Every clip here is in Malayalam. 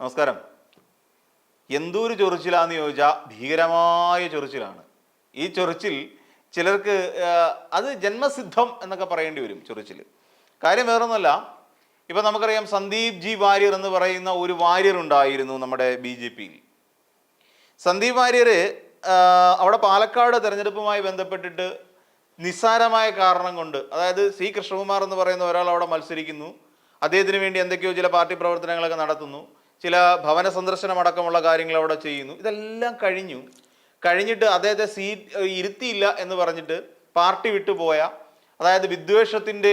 നമസ്കാരം. എന്തൊരു ചൊറിച്ചിലാന്ന് ചോദിച്ചാൽ ഭീകരമായ ചൊറിച്ചിലാണ്. ഈ ചൊറിച്ചിൽ ചിലർക്ക് അത് ജന്മസിദ്ധം എന്നൊക്കെ പറയേണ്ടി വരും ചൊറിച്ചിൽ. കാര്യം വേറൊന്നുമല്ല ഇപ്പം നമുക്കറിയാം സന്ദീപ് ജി വാര്യർ എന്ന് പറയുന്ന ഒരു വാര്യർ ഉണ്ടായിരുന്നു നമ്മുടെ ബി ജെ പിയിൽ. സന്ദീപ് വാര്യർ അവിടെ പാലക്കാട് തിരഞ്ഞെടുപ്പുമായി ബന്ധപ്പെട്ടിട്ട് നിസ്സാരമായ കാരണം കൊണ്ട് അതായത് സി കൃഷ്ണകുമാർ എന്ന് പറയുന്ന ഒരാൾ അവിടെ മത്സരിക്കുന്നു. അദ്ദേഹത്തിന് വേണ്ടി എന്തൊക്കെയോ ചില പാർട്ടി പ്രവർത്തനങ്ങളൊക്കെ നടത്തുന്നു. ചില ഭവന സന്ദർശനം അടക്കമുള്ള കാര്യങ്ങൾ അവിടെ ചെയ്യുന്നു. ഇതെല്ലാം കഴിഞ്ഞു. കഴിഞ്ഞിട്ട് അദ്ദേഹത്തെ സീറ്റ് ഇരുത്തിയില്ല എന്ന് പറഞ്ഞിട്ട് പാർട്ടി വിട്ടുപോയ അതായത് വിദ്വേഷത്തിന്റെ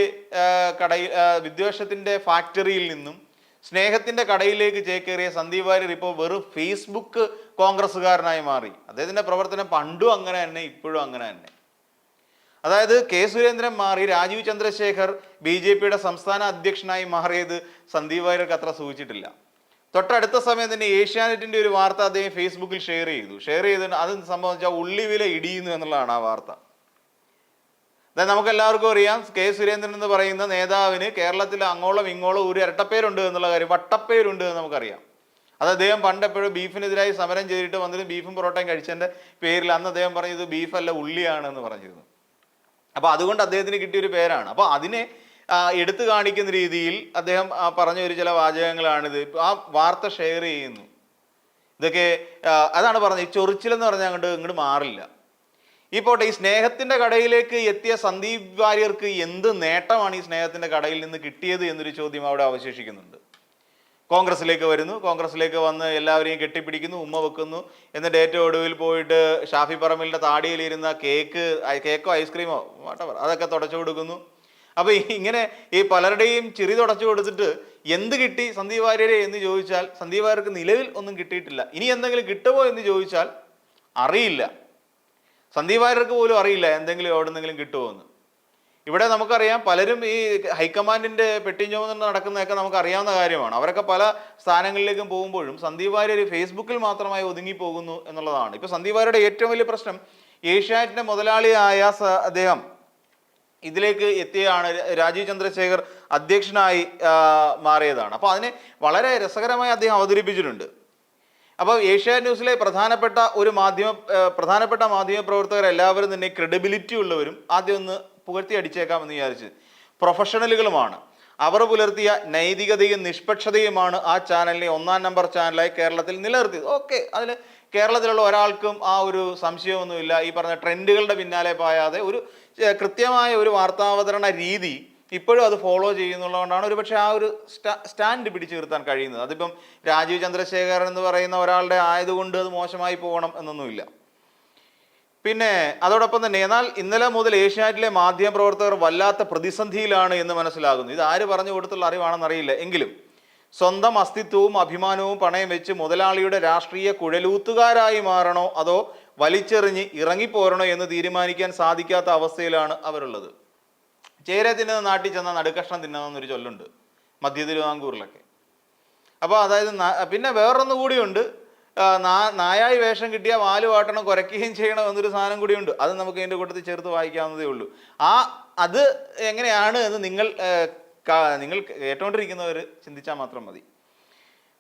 കടയിൽ വിദ്വേഷത്തിന്റെ ഫാക്ടറിയിൽ നിന്നും സ്നേഹത്തിന്റെ കടയിലേക്ക് ചേക്കേറിയ സന്ദീപ് വാര്യർ ഇപ്പോൾ വെറും ഫേസ്ബുക്ക് കോൺഗ്രസ്സുകാരനായി മാറി. അദ്ദേഹത്തിന്റെ പ്രവർത്തനം പണ്ടും അങ്ങനെ തന്നെ ഇപ്പോഴും അങ്ങനെ തന്നെ. അതായത് കെ സുരേന്ദ്രൻ മാറി രാജീവ് ചന്ദ്രശേഖർ ബി ജെ പിയുടെ സംസ്ഥാന അധ്യക്ഷനായി മാറിയത് സന്ദീപ് വാര്യർക്ക് അത്ര സൂചിച്ചിട്ടില്ല. തൊട്ടടുത്ത സമയം തന്നെ ഏഷ്യാനെറ്റിന്റെ ഒരു വാർത്ത അദ്ദേഹം ഫേസ്ബുക്കിൽ ഷെയർ ചെയ്തു. ഷെയർ ചെയ്തിട്ട് അത് ഉള്ളി വില ഇടിയുന്നു എന്നുള്ളതാണ് ആ വാർത്ത. അതായത് നമുക്ക് എല്ലാവർക്കും അറിയാം കെ സുരേന്ദ്രൻ എന്ന് പറയുന്ന നേതാവിന് കേരളത്തിൽ അങ്ങോളം ഇങ്ങോളം ഒരു ഇരട്ടപ്പേരുണ്ട് എന്നുള്ള കാര്യം വട്ടപ്പേരുണ്ട് എന്ന് നമുക്കറിയാം. അത് അദ്ദേഹം പണ്ട് എപ്പോഴും ബീഫിനെതിരായി സമരം ചെയ്തിട്ട് വന്നിട്ട് ബീഫും പൊറോട്ടയും കഴിച്ചതിന്റെ പേരിൽ അന്ന് അദ്ദേഹം പറഞ്ഞത് ബീഫല്ല ഉള്ളിയാണ് എന്ന് പറഞ്ഞിരുന്നു. അപ്പോൾ അതുകൊണ്ട് അദ്ദേഹത്തിന് കിട്ടിയൊരു പേരാണ്. അപ്പോൾ അതിനെ എടുത്തു കാണിക്കുന്ന രീതിയിൽ അദ്ദേഹം പറഞ്ഞ ഒരു ചില വാചകങ്ങളാണിത്. ആ വാർത്ത ഷെയർ ചെയ്യുന്നു. ഇതൊക്കെ അതാണ് പറഞ്ഞത്. ഈ ചൊറിച്ചിലെന്ന് പറഞ്ഞാൽ അങ്ങോട്ട് ഇങ്ങോട്ട് മാറില്ല. ഈ പോട്ടെ ഈ സ്നേഹത്തിന്റെ കടയിലേക്ക് എത്തിയ സന്ദീപ് വാര്യർക്ക് എന്ത് നേട്ടമാണ് ഈ സ്നേഹത്തിന്റെ കടയിൽ നിന്ന് കിട്ടിയത് എന്നൊരു ചോദ്യം അവിടെ അവശേഷിക്കുന്നുണ്ട്. കോൺഗ്രസിലേക്ക് വരുന്നു. കോൺഗ്രസിലേക്ക് വന്ന് എല്ലാവരെയും കെട്ടിപ്പിടിക്കുന്നു ഉമ്മ വെക്കുന്നു. എന്നിട്ട് ഏറ്റവും ഒടുവിൽ പോയിട്ട് ഷാഫി പറമ്പിലിന്റെ താടിയിലിരുന്ന കേക്ക് കേക്കോ ഐസ്ക്രീമോ വാട്ടവർ അതൊക്കെ തുടച്ചു കൊടുക്കുന്നു. അപ്പൊ ഇങ്ങനെ ഈ പലരുടെയും ചിരി തുടച്ചു കൊടുത്തിട്ട് എന്ത് കിട്ടി സന്ദീപ് വാര്യരെ എന്ന് ചോദിച്ചാൽ സന്ദീപ് വാര്യർക്ക് നിലവിൽ ഒന്നും കിട്ടിയിട്ടില്ല. ഇനി എന്തെങ്കിലും കിട്ടുമോ എന്ന് ചോദിച്ചാൽ അറിയില്ല. സന്ദീപ് വാര്യർക്ക് പോലും അറിയില്ല എന്തെങ്കിലും എവിടെ നിന്നെങ്കിലും കിട്ടുമോ എന്ന്. ഇവിടെ നമുക്കറിയാം പലരും ഈ ഹൈക്കമാൻഡിന്റെ പെട്ടി നടക്കുന്നതൊക്കെ നമുക്ക് അറിയാവുന്ന കാര്യമാണ്. അവരൊക്കെ പല സ്ഥാനങ്ങളിലേക്കും പോകുമ്പോഴും സന്ദീപ് വാര്യർ ഫേസ്ബുക്കിൽ മാത്രമായി ഒതുങ്ങി പോകുന്നു എന്നുള്ളതാണ്. ഇപ്പൊ സന്ദീപ് വാര്യരുടെ ഏറ്റവും വലിയ പ്രശ്നം ഏഷ്യാനെറ്റിന്റെ മുതലാളിയായ അദ്ദേഹം ഇതിലേക്ക് എത്തിയാണ് രാജീവ് ചന്ദ്രശേഖർ അധ്യക്ഷനായി മാറിയതാണ്. അപ്പോൾ അതിനെ വളരെ രസകരമായി അദ്ദേഹം അവതരിപ്പിച്ചിട്ടുണ്ട്. അപ്പോൾ ഏഷ്യ ന്യൂസിലെ പ്രധാനപ്പെട്ട ഒരു മാധ്യമ പ്രധാനപ്പെട്ട മാധ്യമ പ്രവർത്തകർ എല്ലാവരും തന്നെ ക്രെഡിബിലിറ്റി ഉള്ളവരും ആദ്യം ഒന്ന് പുകഴ്ത്തി അടിച്ചേക്കാമെന്ന് വിചാരിച്ച് പ്രൊഫഷണലുകളുമാണ് അവർ പുലർത്തിയ നൈതികതയും നിഷ്പക്ഷതയുമാണ് ആ ചാനലിനെ ഒന്നാം നമ്പർ ചാനലായി കേരളത്തിൽ നിലനിർത്തിയത്. ഓക്കെ അതിൽ കേരളത്തിലുള്ള ഒരാൾക്കും ആ ഒരു സംശയമൊന്നുമില്ല. ഈ പറഞ്ഞ ട്രെൻഡുകളുടെ പിന്നാലെ പായാതെ ഒരു കൃത്യമായ ഒരു വാർത്താവതരണ രീതി ഇപ്പോഴും അത് ഫോളോ ചെയ്യുന്നുള്ളതുകൊണ്ടാണ് ഒരുപക്ഷെ ആ ഒരു സ്റ്റാ സ്റ്റാൻഡ് പിടിച്ചു നിർത്താൻ കഴിയുന്നത്. അതിപ്പം രാജീവ് ചന്ദ്രശേഖരൻ എന്ന് പറയുന്ന ഒരാളുടെ ആയതുകൊണ്ട് അത് മോശമായി പോകണം എന്നൊന്നുമില്ല. പിന്നെ അതോടൊപ്പം തന്നെ എന്നാൽ ഇന്നലെ മുതൽ ഏഷ്യാനെറ്റിലെ മാധ്യമപ്രവർത്തകർ വല്ലാത്ത പ്രതിസന്ധിയിലാണ് എന്ന് മനസ്സിലാകുന്നു. ഇത് ആര് പറഞ്ഞു കൊടുത്തുള്ള അറിവാണെന്നറിയില്ല. എങ്കിലും സ്വന്തം അസ്തിത്വവും അഭിമാനവും പണയം വെച്ച് മുതലാളിയുടെ രാഷ്ട്രീയ കുഴലൂത്തുകാരായി മാറണോ അതോ വലിച്ചെറിഞ്ഞ് ഇറങ്ങിപ്പോരണോ എന്ന് തീരുമാനിക്കാൻ സാധിക്കാത്ത അവസ്ഥയിലാണ് അവരുള്ളത്. ചേര തിന്നുന്ന നാട്ടിൽ ചെന്ന നടുക്കഷ്ണം തിന്നണമെന്നൊരു ചൊല്ലുണ്ട്. മധ്യ തിരുവിതാംകൂറിലൊക്കെ. അപ്പോൾ അതായത് പിന്നെ വേറൊന്നു കൂടിയുണ്ട്. നായായി വേഷം കിട്ടിയ വാൽ വാട്ടണം കുരയ്ക്കുകയും ചെയ്യണം എന്നൊരു സാധനം കൂടിയുണ്ട്. അത് നമുക്ക് അതിന്റെ കൂട്ടത്തിൽ ചേർത്ത് വായിക്കാവുന്നതേ ഉള്ളൂ. ആ അത് എങ്ങനെയാണ് എന്ന് നിങ്ങൾ നിങ്ങൾ കേട്ടോണ്ടിരിക്കുന്നവർ ചിന്തിച്ചാൽ മാത്രം മതി.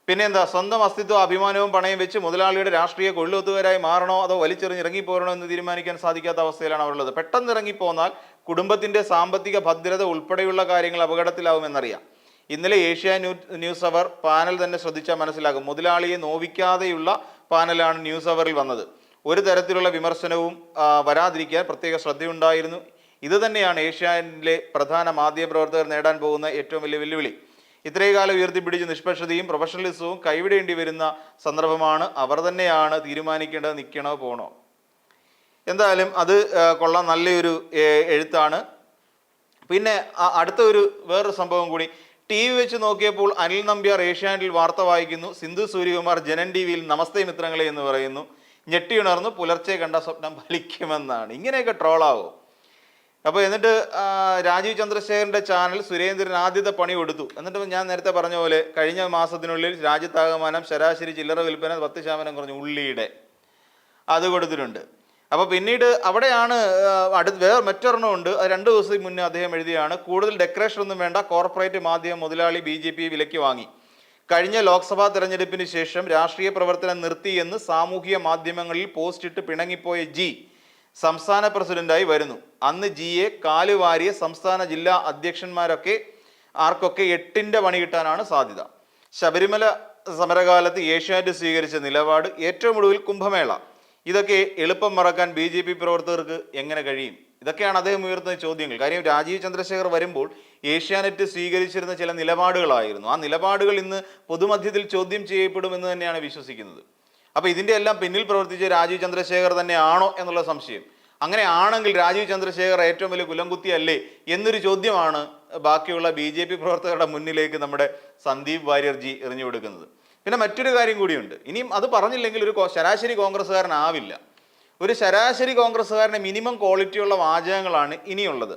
പിന്നെ എന്താ സ്വന്തം അസ്തിത്വം അഭിമാനവും പണയം വെച്ച് മുതലാളിയുടെ രാഷ്ട്രീയ കൊള്ളുത്തുകാരായി മാറണോ അതോ വലിച്ചെറിഞ്ഞ് ഇറങ്ങിപ്പോരണോ എന്ന് തീരുമാനിക്കാൻ സാധിക്കാത്ത അവസ്ഥയിലാണ് അവരുള്ളത്. പെട്ടെന്ന് ഇറങ്ങിപ്പോന്നാൽ കുടുംബത്തിന്റെ സാമ്പത്തിക ഭദ്രത ഉൾപ്പെടെയുള്ള കാര്യങ്ങൾ അപകടത്തിലാവും അപകടത്തിലാവുമെന്നറിയാം. ഇന്നലെ ഏഷ്യ ന്യൂ- ന്യൂസ് അവർ പാനൽ തന്നെ ശ്രദ്ധിച്ചാൽ മനസ്സിലാകും. മുതലാളിയെ നോവിക്കാതെയുള്ള പാനലാണ് ന്യൂസ് അവറിൽ വന്നത്. ഒരു തരത്തിലുള്ള വിമർശനവും വരാതിരിക്കാൻ പ്രത്യേക ശ്രദ്ധയുണ്ടായിരുന്നു. ഇത് തന്നെയാണ് ഏഷ്യാനിലെ പ്രധാന മാധ്യമപ്രവർത്തകർ നേടാൻ പോകുന്ന ഏറ്റവും വലിയ വെല്ലുവിളി. ഇത്രയും കാലം ഉയർത്തിപ്പിടിച്ച് നിഷ്പക്ഷതയും പ്രൊഫഷണലിസവും കൈവിടേണ്ടി വരുന്ന സന്ദർഭമാണ് അവർ തന്നെയാണ് തീരുമാനിക്കേണ്ടത് നിൽക്കണോ പോണോ. എന്തായാലും അത് കൊള്ളാം നല്ലൊരു എഴുത്താണ്. പിന്നെ അടുത്ത ഒരു വേറൊരു സംഭവം കൂടി. ടി വി വെച്ച് നോക്കിയപ്പോൾ അനിൽ നമ്പ്യാർ ഏഷ്യാനെറ്റിൽ വാർത്ത വായിക്കുന്നു. സിന്ധു സൂര്യകുമാർ ജനൻ ടി വിയിൽ നമസ്തേ മിത്രങ്ങളെ എന്ന് പറയുന്നു. ഞെട്ടിയുണർന്നു പുലർച്ചെ കണ്ട സ്വപ്നം ഫലിക്കുമെന്നാണ്. ഇങ്ങനെയൊക്കെ ട്രോളാവോ? അപ്പോൾ എന്നിട്ട് രാജീവ് ചന്ദ്രശേഖരന്റെ ചാനൽ സുരേന്ദ്രൻ ആദ്യത്തെ പണി കൊടുത്തു. എന്നിട്ട് ഞാൻ നേരത്തെ പറഞ്ഞ പോലെ കഴിഞ്ഞ മാസത്തിനുള്ളിൽ രാജ്യത്താകമാനം ശരാശരി ചില്ലറ വിൽപ്പന പത്ത് ശതമാനം കുറഞ്ഞു ഉള്ളിയുടെ. അത് കൊടുത്തിട്ടുണ്ട്. അപ്പോൾ പിന്നീട് അവിടെയാണ് അടുത്ത് വേറെ മറ്റൊരെണ്ണം ഉണ്ട്. അത് രണ്ട് ദിവസത്തിന് മുന്നേ അദ്ദേഹം എഴുതിയാണ്. കൂടുതൽ ഡെക്കറേഷൻ ഒന്നും വേണ്ട കോർപ്പറേറ്റ് മാധ്യമ മുതലാളി ബി ജെ പി വാങ്ങി. കഴിഞ്ഞ ലോക്സഭാ തെരഞ്ഞെടുപ്പിന് ശേഷം രാഷ്ട്രീയ പ്രവർത്തനം നിർത്തിയെന്ന് സാമൂഹിക മാധ്യമങ്ങളിൽ പോസ്റ്റിട്ട് പിണങ്ങിപ്പോയ ജി. സംസ്ഥാന പ്രസിഡന്റായി വരുന്നു. അന്ന് ജി എ കാലുവാരിയ സംസ്ഥാന ജില്ലാ അധ്യക്ഷന്മാരൊക്കെ ആർക്കൊക്കെ എട്ടിന്റെ പണി കിട്ടാനാണ് സാധ്യത. ശബരിമല സമരകാലത്ത് ഏഷ്യാനെറ്റ് സ്വീകരിച്ച നിലപാട് ഏറ്റവും ഒടുവിൽ കുംഭമേള. ഇതൊക്കെ എളുപ്പം മറക്കാൻ ബി ജെ പി പ്രവർത്തകർക്ക് എങ്ങനെ കഴിയും? ഇതൊക്കെയാണ് അദ്ദേഹം ഉയർത്തുന്ന ചോദ്യങ്ങൾ. കാര്യം രാജീവ് ചന്ദ്രശേഖർ വരുമ്പോൾ ഏഷ്യാനെറ്റ് സ്വീകരിച്ചിരുന്ന ചില നിലപാടുകളായിരുന്നു. ആ നിലപാടുകൾ ഇന്ന് പൊതുമധ്യത്തിൽ ചോദ്യം ചെയ്യപ്പെടുമെന്ന് തന്നെയാണ് വിശ്വസിക്കുന്നത്. അപ്പൊ ഇതിന്റെ എല്ലാം പിന്നിൽ പ്രവർത്തിച്ച രാജീവ് ചന്ദ്രശേഖർ തന്നെയാണോ എന്നുള്ള സംശയം. അങ്ങനെ ആണെങ്കിൽ രാജീവ് ചന്ദ്രശേഖർ ഏറ്റവും വലിയ കുലംകുത്തി അല്ലേ എന്നൊരു ചോദ്യമാണ് ബാക്കിയുള്ള ബി ജെ പി പ്രവർത്തകരുടെ മുന്നിലേക്ക് നമ്മുടെ സന്ദീപ് വാര്യർജി എറിഞ്ഞു കൊടുക്കുന്നത്. പിന്നെ മറ്റൊരു കാര്യം കൂടിയുണ്ട്. ഇനിയും അത് പറഞ്ഞില്ലെങ്കിൽ ഒരു ശരാശരി ശരാശരി കോൺഗ്രസ്സുകാരനാവില്ല ഒരു ശരാശരി കോൺഗ്രസ്സുകാരന് മിനിമം ക്വാളിറ്റിയുള്ള വാചകങ്ങളാണ് ഇനിയുള്ളത്.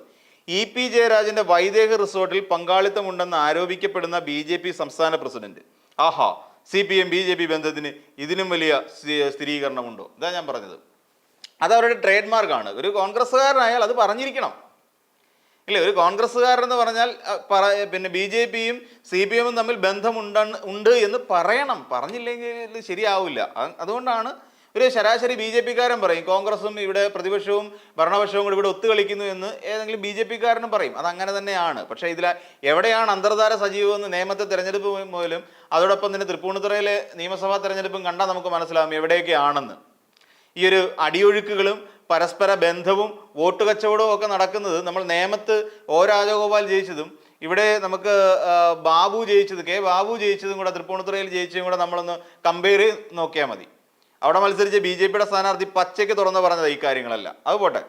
ഇ പി ജയരാജന്റെ വൈദേഹ റിസോർട്ടിൽ പങ്കാളിത്തമുണ്ടെന്ന് ആരോപിക്കപ്പെടുന്ന ബി ജെ പി സംസ്ഥാന പ്രസിഡന്റ്. ആഹാ C P M B J P ബന്ധത്തിന് ഇതിനും വലിയ സ്ഥി- സ്ഥിരീകരണമുണ്ടോ? ഇതാ ഞാൻ പറഞ്ഞത്. അത് അവരുടെ ട്രേഡ് മാർക്കാണ് ഒരു കോൺഗ്രസ്സുകാരനായാൽ അത് പറഞ്ഞിരിക്കണം. ഇല്ല? ഒരു കോൺഗ്രസ്സുകാരൻ എന്ന് പറഞ്ഞാൽ പറ പിന്നെ ബി ജെ പിയും സി പി എമ്മും തമ്മിൽ ബന്ധമുണ്ടെന്ന് ഉണ്ട് എന്ന് പറയണം. പറഞ്ഞില്ലെങ്കിൽ ശരിയാവില്ല. അതുകൊണ്ടാണ് ഒരു ശരാശരി ബി ജെ പിക്കാരൻ പറയും. കോൺഗ്രസും ഇവിടെ പ്രതിപക്ഷവും ഭരണപക്ഷവും കൂടി ഇവിടെ ഒത്തുകളിക്കുന്നു എന്ന് ഏതെങ്കിലും ബി ജെ പിക്കാരനും പറയും. അത് അങ്ങനെ തന്നെയാണ്. പക്ഷേ ഇതിൽ എവിടെയാണ് അന്തർധാര സജീവമെന്ന് നേമത്തെ തിരഞ്ഞെടുപ്പ് മുതലും അതോടൊപ്പം തന്നെ തൃപ്പൂണിത്തുറയിലെ നിയമസഭാ തിരഞ്ഞെടുപ്പും കണ്ടാൽ നമുക്ക് മനസ്സിലാവും എവിടെയൊക്കെയാണെന്ന്. ഈ ഒരു അടിയൊഴുക്കുകളും പരസ്പര ബന്ധവും വോട്ട് കച്ചവടവും ഒക്കെ നടക്കുന്നത് നമ്മൾ നേമത്ത് ഒ രാജഗോപാൽ ജയിച്ചതും ഇവിടെ നമുക്ക് ബാബു ജയിച്ചത് കെ ബാബു ജയിച്ചതും കൂടെ തൃപ്പൂണിത്തുറയിൽ ജയിച്ചതും കൂടെ നമ്മളൊന്ന് കമ്പയർ നോക്കിയാൽ മതി. അവിടെ മത്സരിച്ച ബി ജെ പിയുടെ സ്ഥാനാർത്ഥി പച്ചയ്ക്ക് തുറന്നു പറഞ്ഞത് ഈ കാര്യങ്ങളല്ല. അത് പോട്ടെ.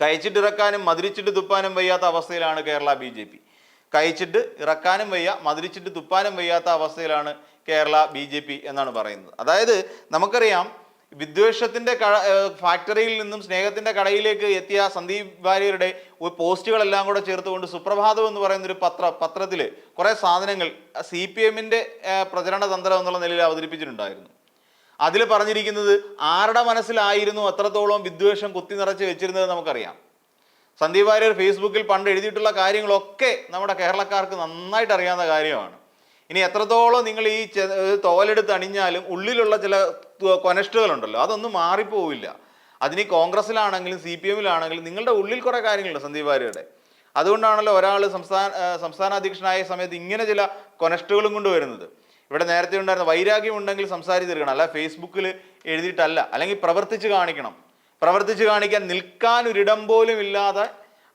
കഴിച്ചിട്ടിറക്കാനും മതിരിച്ചിട്ട് തുപ്പാനും വയ്യാത്ത അവസ്ഥയിലാണ് കേരള ബി ജെ പി. കഴിച്ചിട്ട് ഇറക്കാനും വയ്യ മതിരിച്ചിട്ട് തുപ്പാനും വയ്യാത്ത അവസ്ഥയിലാണ് കേരള ബി ജെ പി എന്നാണ് പറയുന്നത്. അതായത് നമുക്കറിയാം വിദ്വേഷത്തിന്റെ കട ഫാക്ടറിയിൽ നിന്നും സ്നേഹത്തിന്റെ കടയിലേക്ക് എത്തിയ സന്ദീപ് ഭാര്യയുടെ പോസ്റ്റുകളെല്ലാം കൂടെ ചേർത്തുകൊണ്ട് സുപ്രഭാതം എന്ന് പറയുന്ന ഒരു പത്ര പത്രത്തിൽ കുറേ സാധനങ്ങൾ സി പി എമ്മിന്റെ പ്രചരണ തന്ത്രം എന്നുള്ള നിലയിൽ അവതരിപ്പിച്ചിട്ടുണ്ടായിരുന്നു. അതിൽ പറഞ്ഞിരിക്കുന്നത് ആരുടെ മനസ്സിലായിരുന്നു അത്രത്തോളം വിദ്വേഷം കുത്തി നിറച്ച് വെച്ചിരുന്നത് നമുക്കറിയാം. സന്ദീപ് വാര്യർ ഫേസ്ബുക്കിൽ പണ്ട് എഴുതിയിട്ടുള്ള കാര്യങ്ങളൊക്കെ നമ്മുടെ കേരളക്കാർക്ക് നന്നായിട്ട് അറിയാവുന്ന കാര്യമാണ്. ഇനി എത്രത്തോളം നിങ്ങൾ ഈ തോലെടുത്ത് അണിഞ്ഞാലും ഉള്ളിലുള്ള ചില കൊനഷ്ടുകളുണ്ടല്ലോ അതൊന്നും മാറിപ്പോവില്ല. അതിന് കോൺഗ്രസ്സിലാണെങ്കിലും സി പി എമ്മിലാണെങ്കിലും നിങ്ങളുടെ ഉള്ളിൽ കുറേ കാര്യങ്ങളുണ്ട് സന്ദീപ് വാര്യരുടെ. അതുകൊണ്ടാണല്ലോ ഒരാൾ സംസ്ഥാന സംസ്ഥാന അധ്യക്ഷനായ സമയത്ത് ഇങ്ങനെ ചില കൊനഷ്ടുകളും കൊണ്ടുവരുന്നത്. ഇവിടെ നേരത്തെ ഉണ്ടായിരുന്ന വൈരാഗ്യം ഉണ്ടെങ്കിൽ സംസാരിച്ചിരിക്കണം അല്ല ഫേസ്ബുക്കിൽ എഴുതിയിട്ടല്ല. അല്ലെങ്കിൽ പ്രവർത്തിച്ച് കാണിക്കണം. പ്രവർത്തിച്ച് കാണിക്കാൻ നിൽക്കാൻ ഒരിടം പോലും ഇല്ലാതെ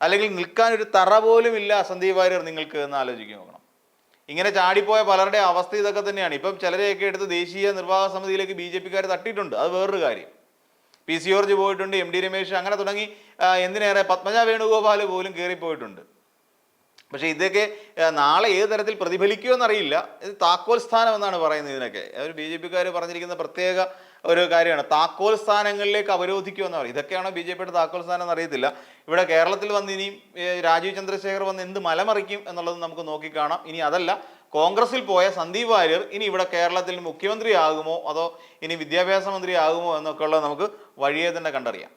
അല്ലെങ്കിൽ നിൽക്കാൻ ഒരു തറ പോലും ഇല്ല സന്ദീപ് വാര്യർ നിങ്ങൾക്ക് എന്ന് ആലോചിക്കുക നോക്കണം. ഇങ്ങനെ ചാടിപ്പോയ പലരുടെ അവസ്ഥ ഇതൊക്കെ തന്നെയാണ്. ഇപ്പം ചിലരെയൊക്കെ എടുത്ത് ദേശീയ നിർവാഹ സമിതിയിലേക്ക് ബി ജെ പിക്കാർ തട്ടിയിട്ടുണ്ട്. അത് വേറൊരു കാര്യം. പി സി ജോർജ് പോയിട്ടുണ്ട് എം ഡി രമേശ് അങ്ങനെ തുടങ്ങി എന്തിനേറെ പത്മജ വേണുഗോപാൽ പോലും കയറിപ്പോയിട്ടുണ്ട് പക്ഷേ ഇതൊക്കെ നാളെ ഏത് തരത്തിൽ പ്രതിഫലിക്കുമെന്നറിയില്ല ഇത് താക്കോൽ സ്ഥാനം എന്നാണ് പറയുന്നത് ഇതിനൊക്കെ. ഒരു ബി ജെ പിക്കാർ പറഞ്ഞിരിക്കുന്ന പ്രത്യേക ഒരു കാര്യമാണ്. താക്കോൽ സ്ഥാനങ്ങളിലേക്ക് അവരോധിക്കുമെന്ന് പറയും. ഇതൊക്കെയാണോ ബി ജെ പിയുടെ താക്കോൽ സ്ഥാനം എന്നറിയത്തില്ല. ഇവിടെ കേരളത്തിൽ വന്ന് ഇനിയും രാജീവ് ചന്ദ്രശേഖർ വന്ന് എന്ത് മലമറിക്കും എന്നുള്ളത് നമുക്ക് നോക്കിക്കാണാം ഇനി അതല്ല കോൺഗ്രസിൽ പോയ സന്ദീപ് വാര്യർ ഇനി ഇവിടെ കേരളത്തിൽ മുഖ്യമന്ത്രി ആകുമോ അതോ ഇനി വിദ്യാഭ്യാസ മന്ത്രി ആകുമോ എന്നൊക്കെ ഉള്ളത് നമുക്ക് വഴിയെ തന്നെ കണ്ടറിയാം.